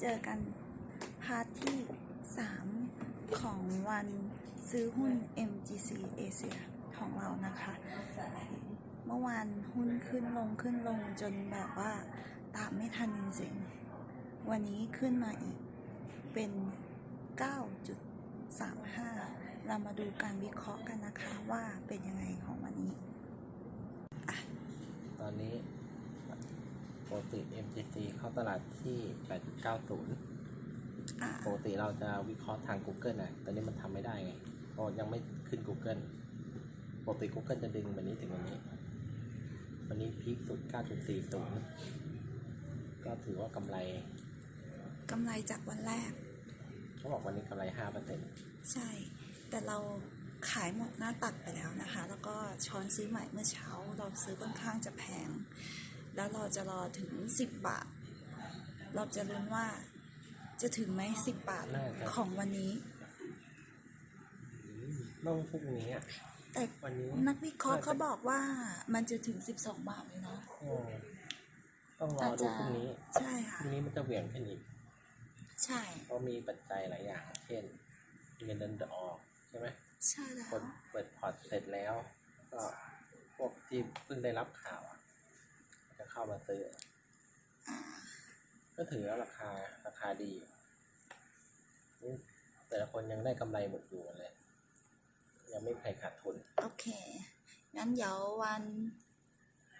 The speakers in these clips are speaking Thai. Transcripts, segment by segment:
เจอกันพาร์ทที่ 3 ของวันซื้อหุ้น MGC Asia ของเรานะคะ เมื่อวานหุ้นขึ้นลงขึ้นลงจนแบบว่าตามไม่ทันจริงๆ วันนี้ขึ้นมาอีกเป็น 9.35 เรามาดูการวิเคราะห์กันนะคะว่าเป็นยังไงของวันนี้ ตอนนี้ ปกติ MGC เข้าตลาดที่8.90อ่าปกติเราจะวิเคราะห์ทาง Google นะตอนนี้มันทำไม่ได้ไงเพราะยังไม่ขึ้น Google ปกติ Google จะดึงวันนี้ถึงวันนี้ วันนี้พีคสุด 9.40 ก็ถือว่ากำไร กำไรจากวันแรก เขาบอกวันนี้กำไร 5%ใช่ แต่เราขายหมดหน้าตักไปแล้วนะคะ แล้วก็ช้อนซื้อใหม่เมื่อเช้า เราซื้อค่อนข้างจะแพง แล้วเราจะรอถึง 10 บาท เราจะลุ้นว่า จะถึงไหม10บาทน่าจะ ของวันนี้ ต้องพรุ่งนี้อะแต่วันนี้นักวิเคราะห์เขาบอกว่ามันจะถึง 12 บาทเลยนะโอ้ต้องรออาจดูจะพรุ่งนี้ใช่พค่ะ รุ่งนี้มันจะเหวี่ยงขึ้นอีก ใช่ เพราะมีปัจจัยหลายอย่าง เช่นเงินเดือนออกใช่ไหมใช่แล้ควนเปิดพอร์ตเสร็จแล้ว ก็พวกที่เพิ่งได้รับข่าวอะจะ เข้ามาซื้ออ่าก็ถือว่าราคาราคาดีอยู่นี่แต่ละคนยังได้กำไรหมดอยู่เลยยังไม่มีใครขาดทุน โอเค งั้นเดี๋ยววัน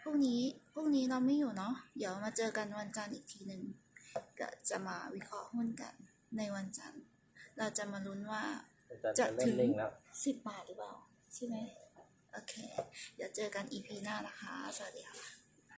พรุ่งนี้พรุ่งนี้เราไม่อยู่เนาะ เดี๋ยวมาเจอกันวันจันทร์อีกทีหนึ่งก็จะมาวิเคราะห์หุ้นกันในวันจันทร์ เราจะมาลุ้นว่าจะจะจะเริ่ถึมงนิ่งแล้วสิบบาทหรือเปล่า ใช่ไหม โอเค เดี๋ยวเจอกันอีพีหน้านะคะ สวัสดีค่ะ